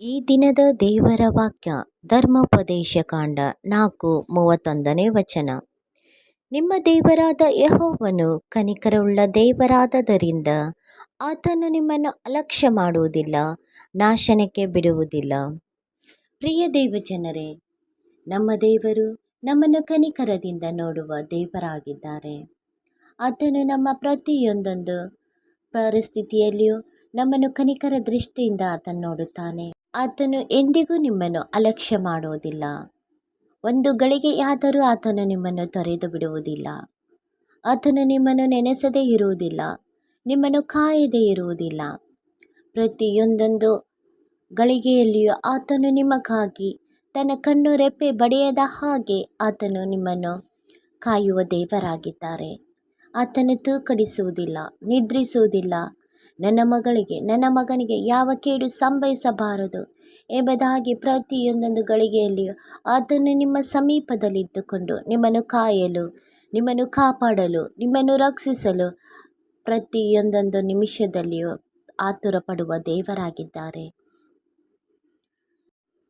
ಈ ದಿನದ ದೇವರ ವಾಕ್ಯ, ಧರ್ಮೋಪದೇಶ ಕಾಂಡ ನಾಲ್ಕು, ಮೂವತ್ತೊಂದನೇ ವಚನ. ನಿಮ್ಮ ದೇವರಾದ ಯಹೋವನು ಕನಿಕರವುಳ್ಳ ದೇವರಾದದರಿಂದ ಆತನು ನಿಮ್ಮನ್ನು ಅಲಕ್ಷ್ಯ ಮಾಡುವುದಿಲ್ಲ, ನಾಶನಕ್ಕೆ ಬಿಡುವುದಿಲ್ಲ. ಪ್ರಿಯ ದೇವಜನರೇ ನಮ್ಮ ದೇವರು ನಮ್ಮನ್ನು ಕನಿಕರದಿಂದ ನೋಡುವ ದೇವರಾಗಿದ್ದಾರೆ. ಆತನು ನಮ್ಮ ಪ್ರತಿಯೊಂದೊಂದು ಪರಿಸ್ಥಿತಿಯಲ್ಲಿಯೂ ನಮ್ಮನ್ನು ಕನಿಕರ ದೃಷ್ಟಿಯಿಂದ ಆತನು ನೋಡುತ್ತಾನೆ. ಆತನು ಎಂದಿಗೂ ನಿಮ್ಮನ್ನು ಅಲಕ್ಷ್ಯ ಮಾಡುವುದಿಲ್ಲ. ಒಂದು ಗಳಿಗೆಯಾದರೂ ಆತನು ನಿಮ್ಮನ್ನು ತೊರೆದು ಬಿಡುವುದಿಲ್ಲ. ಆತನು ನಿಮ್ಮನ್ನು ನೆನೆಸದೇ ಇರುವುದಿಲ್ಲ. ನಿಮ್ಮನ್ನು ಕಾಯದೇ ಇರುವುದಿಲ್ಲ. ಪ್ರತಿಯೊಂದೊಂದು ಗಳಿಗೆಯಲ್ಲಿಯೂ ಆತನು ನಿಮಗಾಗಿ ತನ್ನ ಕಣ್ಣು ರೆಪ್ಪೆ ಬಡಿಯದ ಹಾಗೆ ಆತನು ನಿಮ್ಮನ್ನು ಕಾಯುವ ದೇವರಾಗಿದ್ದಾರೆ. ಆತನು ತೂಕಡಿಸುವುದಿಲ್ಲ, ನಿದ್ರಿಸುವುದಿಲ್ಲ ನನ್ನ ಮಗಳಿಗೆ, ನನ್ನ ಮಗನಿಗೆ ಯಾವ ಕೇಡು ಸಂಭವಿಸಬಾರದು ಎಂಬುದಾಗಿ ಪ್ರತಿಯೊಂದೊಂದು ಗಳಿಗೆಯಲ್ಲಿಯೂ ಆತನು ನಿಮ್ಮ ಸಮೀಪದಲ್ಲಿದ್ದುಕೊಂಡು ನಿಮ್ಮನ್ನು ಕಾಯಲು, ನಿಮ್ಮನ್ನು ಕಾಪಾಡಲು, ನಿಮ್ಮನ್ನು ರಕ್ಷಿಸಲು ಪ್ರತಿಯೊಂದೊಂದು ನಿಮಿಷದಲ್ಲಿಯೂ ಆತುರ ಪಡುವ ದೇವರಾಗಿದ್ದಾರೆ.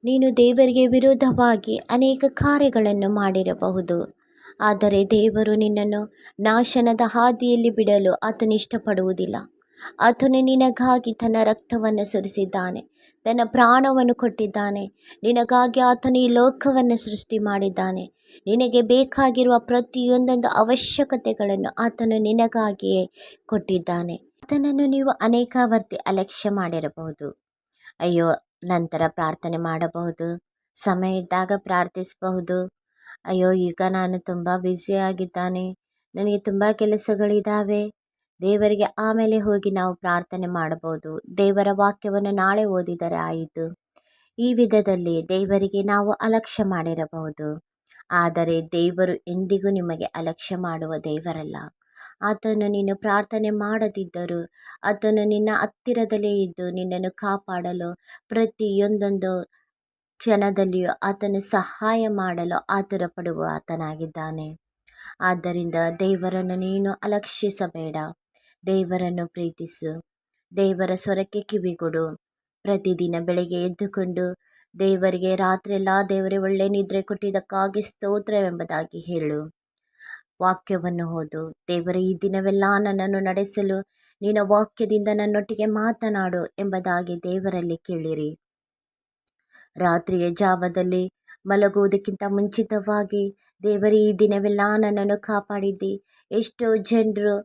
ನೀನು ದೇವರಿಗೆ ವಿರೋಧವಾಗಿ ಅನೇಕ ಕಾರ್ಯಗಳನ್ನು ಮಾಡಿರಬಹುದು. ಆದರೆ ದೇವರು ನಿನ್ನನ್ನು ನಾಶನದ ಹಾದಿಯಲ್ಲಿ ಬಿಡಲು ಆತನು ಇಷ್ಟಪಡುವುದಿಲ್ಲ ಆತನು ನಿನಗಾಗಿ ತನ್ನ ರಕ್ತವನ್ನು ಸುರಿಸಿದ್ದಾನೆ, ತನ್ನ ಪ್ರಾಣವನ್ನು ಕೊಟ್ಟಿದ್ದಾನೆ. ನಿನಗಾಗಿ ಆತನು ಈ ಲೋಕವನ್ನು ಸೃಷ್ಟಿ ಮಾಡಿದ್ದಾನೆ. ನಿನಗೆ ಬೇಕಾಗಿರುವ ಪ್ರತಿಯೊಂದೊಂದು ಅವಶ್ಯಕತೆಗಳನ್ನು ಆತನು ನಿನಗಾಗಿಯೇ ಕೊಟ್ಟಿದ್ದಾನೆ. ಆತನನ್ನು ನೀವು ಅನೇಕ ವರ್ತಿ ಅಲಕ್ಷ್ಯ ಮಾಡಿರಬಹುದು. ಅಯ್ಯೋ, ನಂತರ ಪ್ರಾರ್ಥನೆ ಮಾಡಬಹುದು. ಸಮಯ ಇದ್ದಾಗ ಪ್ರಾರ್ಥಿಸಬಹುದು. ಅಯ್ಯೋ, ಈಗ ನಾನು ತುಂಬ ಬ್ಯುಸಿಯಾಗಿದ್ದಾನೆ ನನಗೆ ತುಂಬ ಕೆಲಸಗಳಿದ್ದಾವೆ. ದೇವರಿಗೆ ಆಮೇಲೆ ಹೋಗಿ ನಾವು ಪ್ರಾರ್ಥನೆ ಮಾಡಬಹುದು. ದೇವರ ವಾಕ್ಯವನ್ನು ನಾಳೆ ಓದಿದರೆ ಆಯಿತು. ಈ ವಿಧದಲ್ಲಿ ದೇವರಿಗೆ ನಾವು ಅಲಕ್ಷ್ಯ ಮಾಡಿರಬಹುದು. ಆದರೆ ದೇವರು ಎಂದಿಗೂ ನಿಮಗೆ ಅಲಕ್ಷ್ಯ ಮಾಡುವ ದೇವರಲ್ಲ. ಆತನು ನೀನು ಪ್ರಾರ್ಥನೆ ಮಾಡದಿದ್ದರೂ, ಆತನು ನಿನ್ನ ಹತ್ತಿರದಲ್ಲೇ ಇದ್ದು ನಿನ್ನನ್ನು ಕಾಪಾಡಲು ಪ್ರತಿಯೊಂದೊಂದು ಕ್ಷಣದಲ್ಲಿಯೂ ಆತನು ಸಹಾಯ ಮಾಡಲು ಆತುರ ಪಡುವ ಆತನಾಗಿದ್ದಾನೆ. ಆದ್ದರಿಂದ ದೇವರನ್ನು ನೀನು ಅಲಕ್ಷಿಸಬೇಡ. ದೇವರನ್ನು ಪ್ರೀತಿಸು. ದೇವರ ಸ್ವರಕ್ಕೆ ಕಿವಿಗೊಡು ಪ್ರತಿದಿನ ಬೆಳಗ್ಗೆ ಎದ್ದುಕೊಂಡು ದೇವರಿಗೆ ರಾತ್ರಿಯೆಲ್ಲ ದೇವರೇ ಒಳ್ಳೆ ನಿದ್ರೆ ಕೊಟ್ಟಿದ್ದಕ್ಕಾಗಿ ಸ್ತೋತ್ರವೆಂಬುದಾಗಿ ಹೇಳು. ವಾಕ್ಯವನ್ನು ಓದು. ದೇವರ, ಈ ದಿನವೆಲ್ಲ ನನ್ನನ್ನು ನಡೆಸಲು ನಿನ್ನ ವಾಕ್ಯದಿಂದ ನನ್ನೊಟ್ಟಿಗೆ ಮಾತನಾಡು ಎಂಬುದಾಗಿ ದೇವರಲ್ಲಿ ಕೇಳಿರಿ. ರಾತ್ರಿಯ ಜಾವದಲ್ಲಿ ಮಲಗುವುದಕ್ಕಿಂತ ಮುಂಚಿತವಾಗಿ ದೇವರ, ಈ ದಿನವೆಲ್ಲ ನನ್ನನ್ನು ಕಾಪಾಡಿದ್ದಿ. ಎಷ್ಟೋ ಜನರು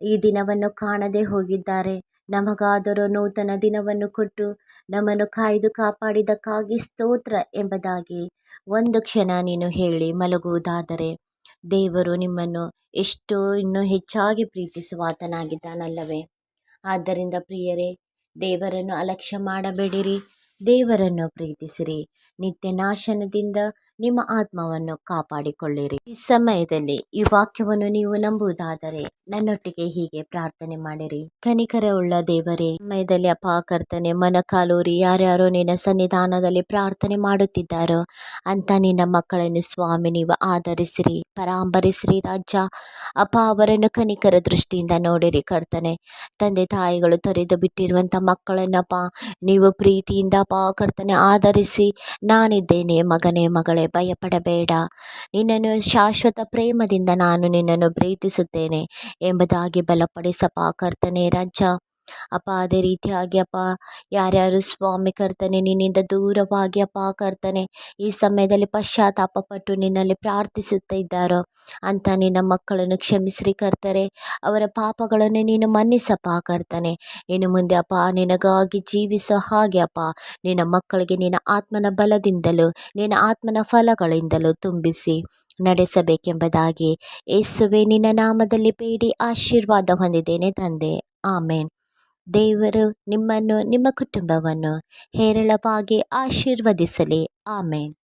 ಈ ದಿನವನ್ನು ಕಾಣದೆ ಹೋಗಿದ್ದಾರೆ. ನಮಗಾದರೂ ನೂತನ ದಿನವನ್ನು ಕೊಟ್ಟು ನಮ್ಮನ್ನು ಕಾಯ್ದು ಕಾಪಾಡಿದಕ್ಕಾಗಿ ಸ್ತೋತ್ರ ಎಂಬುದಾಗಿ ಒಂದು ಕ್ಷಣ ನೀನು ಹೇಳಿ ಮಲಗುವುದಾದರೆ. ದೇವರು ನಿಮ್ಮನ್ನು ಎಷ್ಟೋ ಇನ್ನೂ ಹೆಚ್ಚಾಗಿ ಪ್ರೀತಿಸುವಾತನಾಗಿದ್ದಾನಲ್ಲವೇ. ಆದ್ದರಿಂದ ಪ್ರಿಯರೇ, ದೇವರನ್ನು ಅಲಕ್ಷ್ಯ ಮಾಡಬೇಡಿರಿ. ದೇವರನ್ನು ಪ್ರೀತಿಸಿರಿ. ನಿತ್ಯ ನಾಶನದಿಂದ ನಿಮ್ಮ ಆತ್ಮವನ್ನು ಕಾಪಾಡಿಕೊಳ್ಳಿರಿ. ಈ ಸಮಯದಲ್ಲಿ ಈ ವಾಕ್ಯವನ್ನು ನೀವು ನಂಬುವುದಾದರೆ ನನ್ನೊಟ್ಟಿಗೆ ಹೀಗೆ ಪ್ರಾರ್ಥನೆ ಮಾಡಿರಿ. ಕನಿಕರವುಳ್ಳ ದೇವರೇ ಸಮಯದಲ್ಲಿ ಅಪ್ಪ ಕರ್ತನೆ ಮನಕಾಲೂರಿ ಯಾರ್ಯಾರೋ ನಿನ್ನ ಸನ್ನಿಧಾನದಲ್ಲಿ ಪ್ರಾರ್ಥನೆ ಮಾಡುತ್ತಿದ್ದಾರೋ ಅಂತ ನಿನ್ನ ಮಕ್ಕಳನ್ನು ಸ್ವಾಮಿ ನೀವು ಆಧರಿಸಿರಿ. ಪರಾಂಬರಿಸಿರಿ ರಾಜ್ಯ. ಅಪ್ಪ ಅವರನ್ನು ಕನಿಕರ ದೃಷ್ಟಿಯಿಂದ ನೋಡಿರಿ ಕರ್ತನೆ. ತಂದೆ ತಾಯಿಗಳು ತೊರೆದು ಬಿಟ್ಟಿರುವಂಥ ಮಕ್ಕಳನ್ನಪ್ಪ ನೀವು ಪ್ರೀತಿಯಿಂದ ಅಪ ಕರ್ತನೆ ಆಧರಿಸಿ ನಾನಿದ್ದೇನೆ ಮಗನೇ, ಮಗಳೇ ಭಯಪಡಬೇಡ. ನಿನ್ನನ್ನು ಶಾಶ್ವತ ಪ್ರೇಮದಿಂದ ನಾನು ನಿನ್ನನ್ನು ಪ್ರೀತಿಸುತ್ತೇನೆ ಎಂಬುದಾಗಿ ಬಲಪಡಿಸಪ್ಪ ಕರ್ತನೆ ರಾಜ. ಅಪ್ಪ, ಅದೇ ರೀತಿಯಾಗಿ ಅಪ್ಪ, ಯಾರ್ಯಾರು ಸ್ವಾಮಿ ಕರ್ತನೆ, ನಿನ್ನಿಂದ ದೂರವಾಗಿ ಅಪ್ಪ ಕರ್ತನೆ, ಈ ಸಮಯದಲ್ಲಿ ಪಶ್ಚಾತ್ತಾಪ ಪಟ್ಟು ನಿನ್ನಲ್ಲಿ ಪ್ರಾರ್ಥಿಸುತ್ತಾ ಇದ್ದಾರೋ? ಅಂತ ನಿನ್ನ ಮಕ್ಕಳನ್ನು ಕ್ಷಮಿಸ್ರಿ ಕರ್ತರೆ, ಅವರ ಪಾಪಗಳನ್ನು ನೀನು ಮನ್ನಿಸಪ್ಪ ಕರ್ತನೆ. ಇನ್ನು ಮುಂದೆ ಅಪ್ಪ, ನಿನಗಾಗಿ ಜೀವಿಸೋ ಹಾಗೆ ಅಪ್ಪ, ನಿನ್ನ ಮಕ್ಕಳಿಗೆ ನಿನ್ನ ಆತ್ಮನ ಬಲದಿಂದಲೂ, ನಿನ್ನ ಆತ್ಮನ ಫಲಗಳಿಂದಲೂ ತುಂಬಿಸಿ ನಡೆಸಬೇಕೆಂಬುದಾಗಿ ಯೇಸುವೆ ನಿನ್ನ ನಾಮದಲ್ಲಿ ಬೇಡಿ ಆಶೀರ್ವಾದ ಹೊಂದಿದ್ದೇನೆ ತಂದೆ. ಆಮೇನ್. ದೇವರು ನಿಮ್ಮನ್ನು ನಿಮ್ಮ ಕುಟುಂಬವನ್ನು ಹೇರಳವಾಗಿ ಆಶೀರ್ವದಿಸಲಿ. ಆಮೇನ್.